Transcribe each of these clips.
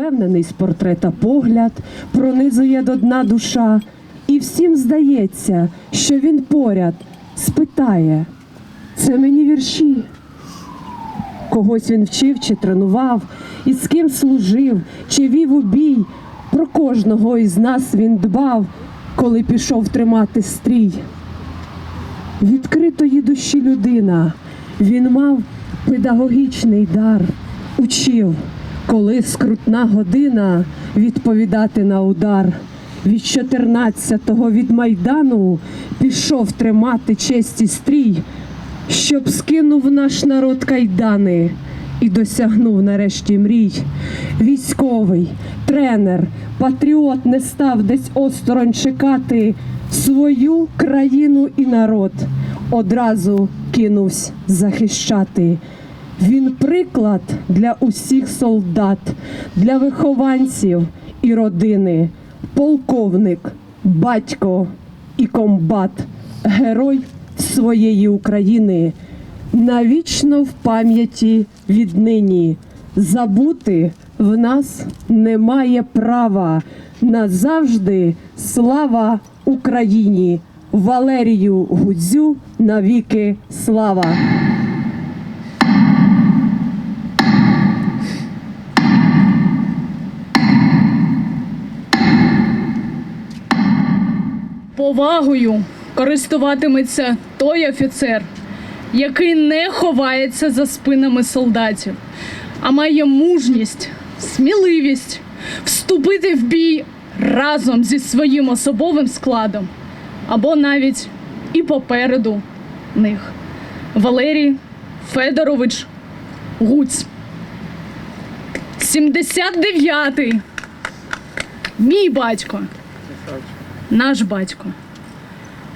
впевнений з портрета погляд, пронизує до дна душа, і всім здається, що він поряд спитає: це мені вірші. Когось він вчив чи тренував, і з ким служив, чи вів у бій. Про кожного із нас він дбав, коли пішов тримати стрій. Відкритої душі людина, він мав педагогічний дар, учив, коли скрутна година відповідати на удар. Від 14-го від майдану пішов тримати честь і стрій, щоб скинув наш народ кайдани і досягнув нарешті мрій. Військовий, тренер, патріот не став десь осторонь чекати свою країну і народ. Одразу кинувся захищати. Він приклад для усіх солдат, для вихованців і родини, полковник, батько і комбат, герой своєї України. Навічно в пам'яті віднині забути в нас немає права. Назавжди слава Україні! Валерію Гудзю навіки слава! Повагою користуватиметься той офіцер, який не ховається за спинами солдатів, а має мужність, сміливість вступити в бій разом зі своїм особовим складом або навіть і попереду них. Валерій Федорович Гуць. 79-й. Мій батько. Наш батько.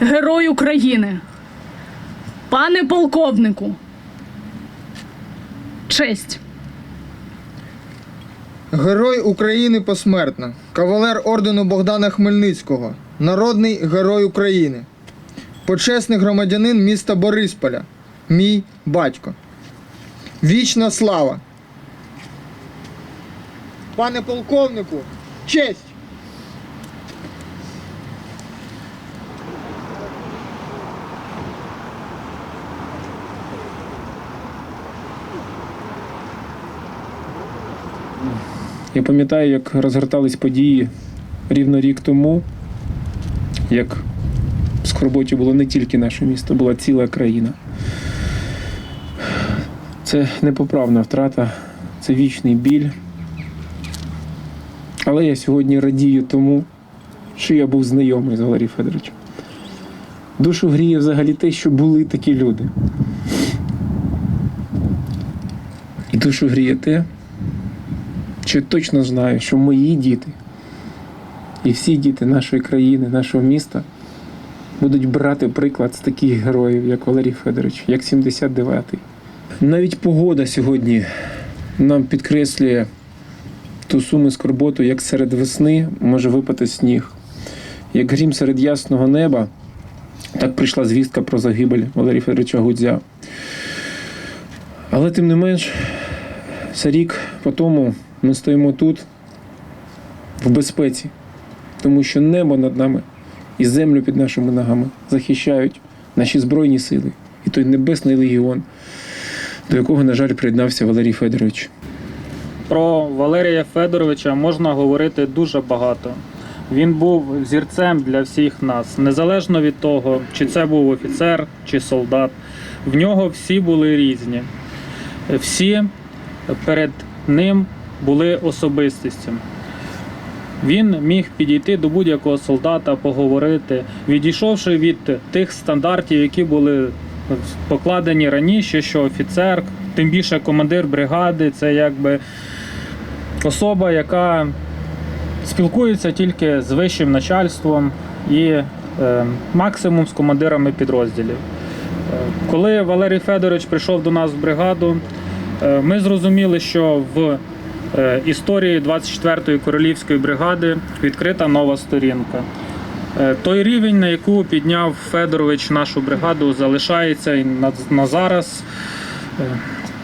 Герой України. Пане полковнику. Честь. Герой України посмертно, кавалер ордену Богдана Хмельницького, народний герой України, почесний громадянин міста Борисполя, мій батько. Вічна слава. Пане полковнику, честь! Я пам'ятаю, як розгортались події рівно рік тому, як в Скорботі було не тільки наше місто, була ціла країна. Це непоправна втрата, це вічний біль. Але я сьогодні радію тому, що я був знайомий з Валерієм Федоровичем. Душу гріє взагалі те, що були такі люди. І душу гріє те, що я точно знаю, що мої діти і всі діти нашої країни, нашого міста будуть брати приклад з таких героїв, як Валерій Федорович, як 79-й. Навіть погода сьогодні нам підкреслює ту суму скорботу, як серед весни може випати сніг. Як грім серед ясного неба, так прийшла звістка про загибель Валерія Федоровича Гудзя. Але тим не менш, це рік по тому ми стоїмо тут в безпеці, тому що небо над нами і землю під нашими ногами захищають наші Збройні сили і той небесний легіон, до якого, на жаль, приєднався Валерій Федорович. Про Валерія Федоровича можна говорити дуже багато. Він був зірцем для всіх нас, незалежно від того, чи це був офіцер чи солдат. В нього всі були різні. Всі перед ним були особистостями. Він міг підійти до будь-якого солдата, поговорити, відійшовши від тих стандартів, які були покладені раніше, що офіцер, тим більше командир бригади, це якби особа, яка спілкується тільки з вищим начальством і е, максимум з командирами підрозділів. Коли Валерій Федорович прийшов до нас в бригаду, е, ми зрозуміли, що в історії 24-ї королівської бригади відкрита нова сторінка. Е, Той рівень, на яку підняв Федорович нашу бригаду, залишається і на, зараз. Е,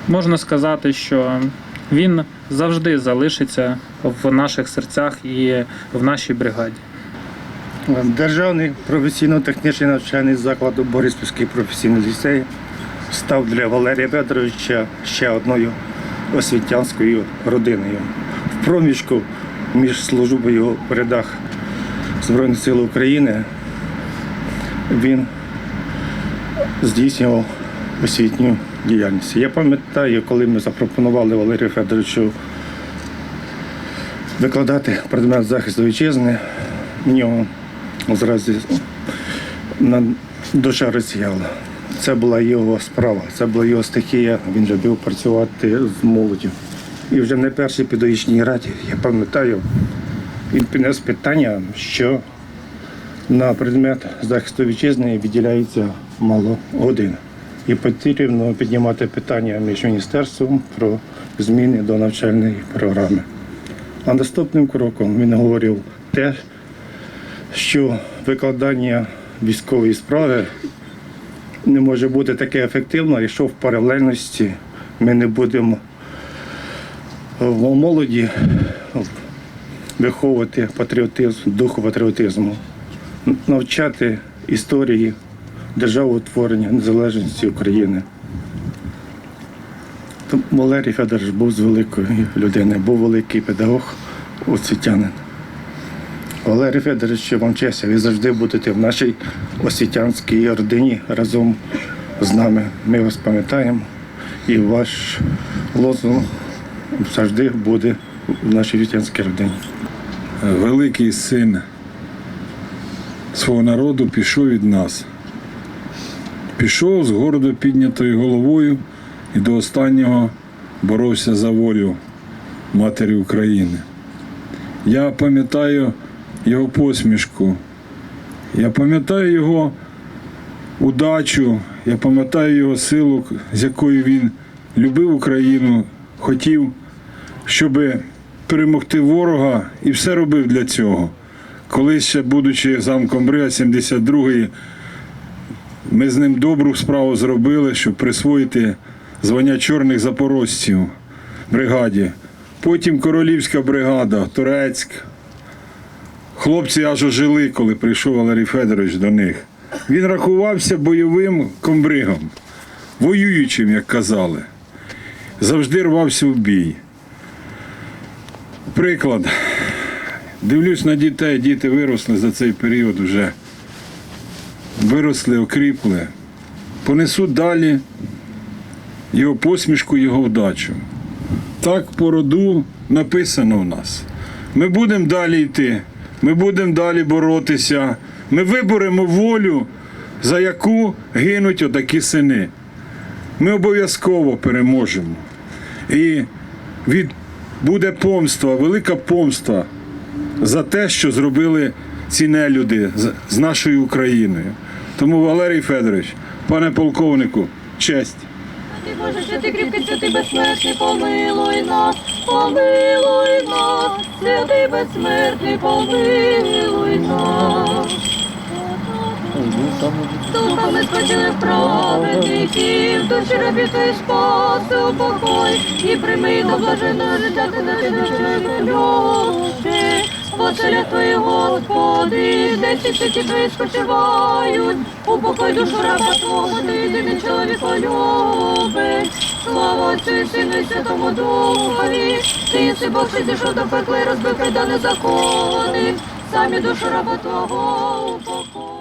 Можна сказати, що він завжди залишиться в наших серцях і в нашій бригаді. Державний професійно-технічний навчальний заклад Бориспільський професійний ліцей став для Валерія Федоровича ще одною освітянською родиною. В проміжку між службою в рядах Збройних сил України він здійснював освітню діяльність. Я пам'ятаю, коли ми запропонували Валерію Федоровичу викладати предмет захисту вітчизни, в нього зразу душа розсіяла. Це була його справа, це була його стихія. Він любив працювати з молоддю. І вже не першій педагогічній раді, я пам'ятаю, він піднес питання, що на предмет захисту вітчизни відділяється мало годин. І потрібно піднімати питання між міністерством про зміни до навчальної програми. А наступним кроком він говорив те, що викладання військової справи не може бути таке ефективно, якщо в паралельності ми не будемо в молоді виховувати патріотизм, духу патріотизму, навчати історії державотворення незалежності України. Валерій Федорович був з великої людини, був великий педагог, освітянин. Валерій Федорович, вам честь, ви завжди будете в нашій освітянській родині разом з нами. Ми вас пам'ятаємо, і ваш лозунг завжди буде в нашій освітянській родині. великий син свого народу пішов від нас. Пішов з гордо піднятою головою і до останнього боровся за волю матері України. Я пам'ятаю його посмішку, я пам'ятаю його удачу, я пам'ятаю його силу, з якою він любив Україну, хотів, щоб перемогти ворога і все робив для цього. Колись ще, будучи замком Брига 72-ї, ми з ним добру справу зробили, щоб присвоїти звання чорних запорожців бригаді. Потім королівська бригада, Турецьк. Хлопці аж ожили, коли прийшов Валерій Федорович до них. Він рахувався бойовим комбригом, воюючим, як казали. Завжди рвався в бій. Приклад. Дивлюсь на дітей, діти виросли за цей період вже. Виросли, окріпли. Понесуть далі його посмішку, його вдачу. Так по роду написано в нас. Ми будемо далі йти, ми будемо далі боротися. Ми виборемо волю, за яку гинуть отакі сини. Ми обов'язково переможемо. І від буде помства, велика помста за те, що зробили ці нелюди з нашою Україною. Тому Валерій Федорович, пане полковнику, честь. Ти Боже, святий кріпкий, святий безсмертний, помилуй нас, помилуй нас, святий безсмертний, помилуй нас. Духами спочили праведників, душі робі твої спаси, упокой, і прийми до блаженного життя ти наші люди. Воселя твої, Господи, де всі святі твої спочивають, упокой душу раба Твого, ти єдиний чоловіко любить. Слава Отцю і Сину і Святому Духові, ти єси Бог, що зійшов до пекла і розбив кайдани закони, самі душу раба Твого упокой.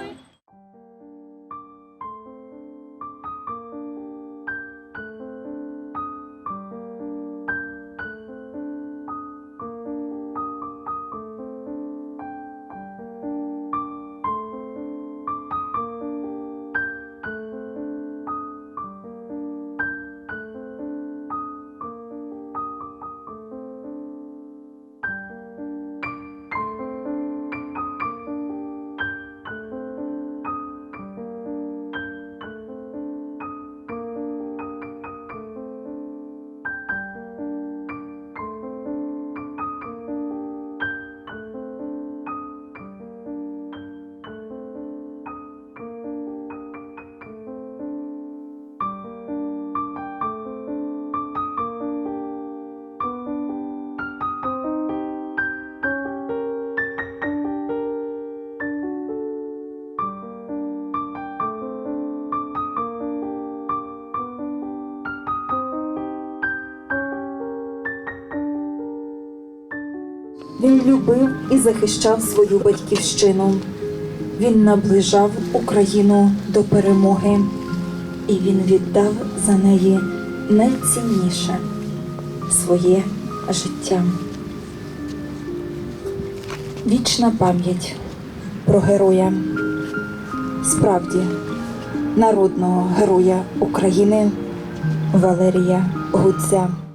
Любив і захищав свою батьківщину. Він наближав Україну до перемоги, і він віддав за неї найцінніше своє життя. Вічна пам'ять про героя, справді народного героя України Валерія Гудзя.